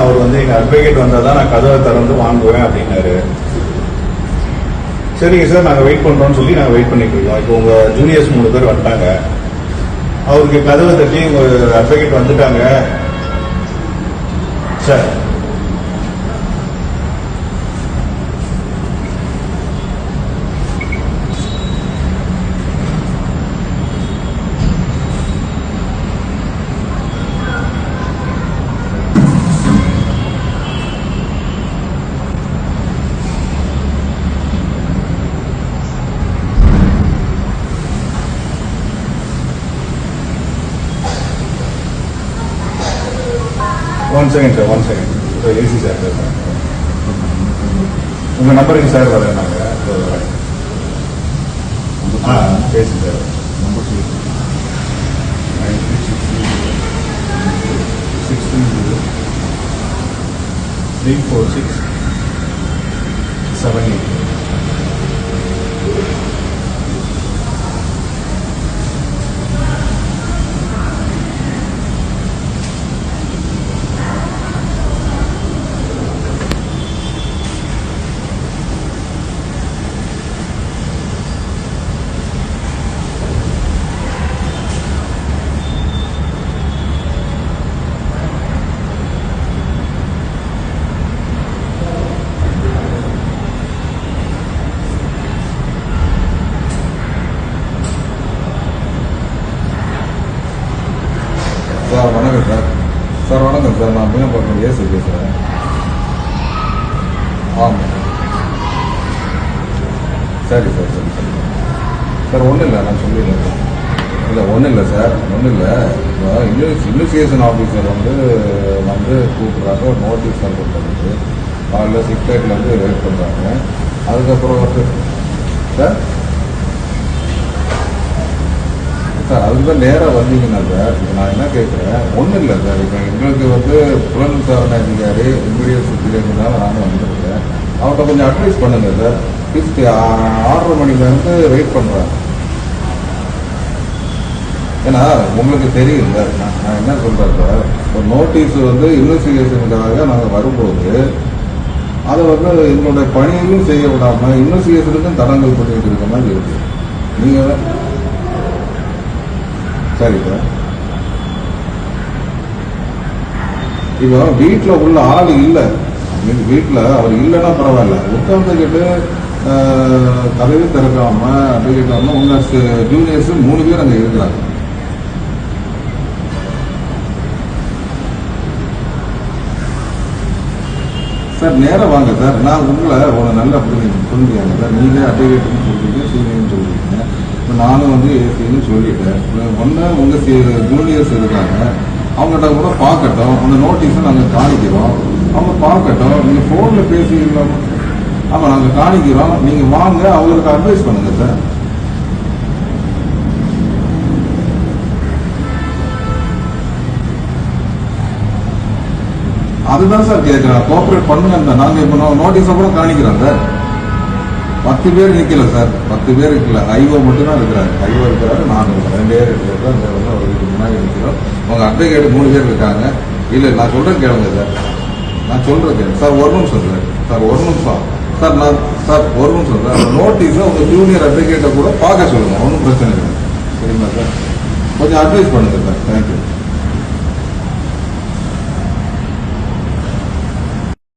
அவர் வந்து எங்க அட்வொகேட் வந்தால் தான் நான் கதவை திறந்து வாங்குவேன் அப்படின்னாரு. சரிங்க சார் நாங்கள் வெயிட் பண்ணுறோம்னு சொல்லி நாங்கள் வெயிட் பண்ணிட்டு இருக்கோம். இப்போ உங்கள் ஜூனியர்ஸ் மூணு பேர் வந்துட்டாங்க. அவருக்கு கதவை தட்டி உங்கள் அட்வொகேட் வந்துட்டாங்க. Sir one second sir one second AC sir உங்கள் நம்பருக்கு சார் வரேன் நாங்கள் ஆ பேசி சார் நம்பர் சொல்லி six three zero three four six seven eight sir வணக்கம் சார். சார் வணக்கம் சார். நான் மீனப்பாக்கம் ஏசி பேசுகிறேன் ஆமாம் சரி சார் சரி சரி. சார் ஒன்றும் இல்லை நான் சொல்லிடுறேன் சார். இல்லை ஒன்றும் இல்லை சார் ஒன்றும் இல்லை. இப்போ இன்வெஸ் இன்வெஸ்டிகேஷன் ஆஃபீஸர் வந்து வந்து கூப்பிட்றாங்க. நோட்டீஸ் தான் கொடுத்தாங்க காலைல சிக்ஸ் வந்து வெயிட் பண்ணுறாங்க அதுக்கப்புறம் வந்து சார்? அதுதான் நேராக வந்தீங்கன்னா சார் இப்போ நான் என்ன கேட்குறேன் ஒன்றும் இல்லை சார். இப்போ எங்களுக்கு வந்து புலன் விசாரணை அதிகாரி இமீடியட் சுற்றிலேருந்தாலும் நானும் வந்திருக்கேன். அவர்கிட்ட கொஞ்சம் அட்வைஸ் பண்ணுங்க சார். ஃபிஃப்த் ஆறரை மணிலேருந்து வெயிட் பண்ணுறேன் ஏன்னா உங்களுக்கு தெரியும் சார் நான் நான் என்ன சொல்கிறேன் சார் இப்போ நோட்டீஸ் வந்து இன்வெஸ்டிகேஷனுக்காக நாங்கள் வரும்போது அதை வந்து எங்களுடைய பணியையும் செய்ய விடாமல் இன்வெஸ்டிகேஷனுக்கும் தடங்கல் பண்ணிட்டு இருக்க மாதிரி இருக்குது நீங்கள் சரி சார் இப்போ வீட்டில் உள்ள ஆள் இல்லை. வீட்டில் அவர் இல்லைன்னா பரவாயில்ல. உட்காந்துக்கிட்டு கதவை திறக்காம அப்படிக்கிட்டாம உங்க ஜூனியர்ஸ் மூணு பேர் அங்கே இருக்கிறாங்க. சார் நேரா வாங்க சார். நான் உங்களை உங்களை நல்ல அப்படி புரிஞ்சுக்காங்க சார் நீங்கள் அட்வொகேட்னு சொல்றீங்க சீனியர்னு சொல்றீங்க. இப்போ நானும் வந்து ஏசின்னு சொல்லிட்டேன். ஒன்று உங்கள் ஜூனியர்ஸ் இருக்காங்க அவங்ககிட்ட கூட பார்க்கட்டும். அந்த நோட்டீஸை நாங்கள் காணிக்கிறோம். அவங்க பார்க்கட்டும். நீங்கள் ஃபோனில் பேசி இல்லாமல் ஆமாம் நாங்கள் காணிக்கிறோம். நீங்கள் வாங்க. அவங்களுக்கு அட்வைஸ் பண்ணுங்க சார் அதுதான் சார் கேட்குறேன் கோஆப்ரேட் பண்ணுங்க நாங்கள் இப்போ நோட்டீஸை கூட காணிக்கிறோம் சார் பத்து பேர் நிற்கல சார். பத்து பேர் நிற்கல ஐவோ மட்டும்தான் இருக்கிறாரு. ஐவோ இருக்கிறாரு நான் இருக்கிறேன் ரெண்டு பேர் இருக்கிறது அந்த வந்து அவருக்கு முன்னாடி நிற்கிறோம் உங்கள் அட்வொகேட் மூணு பேர் இருக்காங்க. இல்லை நான் சொல்கிறேன் கேளுங்க சார். நான் சொல்கிறேன் கேளுங்க. சார் ஒரு நிமிஷம் சார். சார் ஒரு நிமிஷம். சார் நான் சார் ஒரு நிமிஷம் சார். நோட்டீஸை உங்கள் ஜூனியர் அட்வொகேட்டை கூட பார்க்க சொல்லுங்கள் ஒன்றும் பிரச்சனை இல்லை. சரிங்களா சார்? கொஞ்சம் அட்வைஸ் பண்ணுங்கள் சார். தேங்க்யூ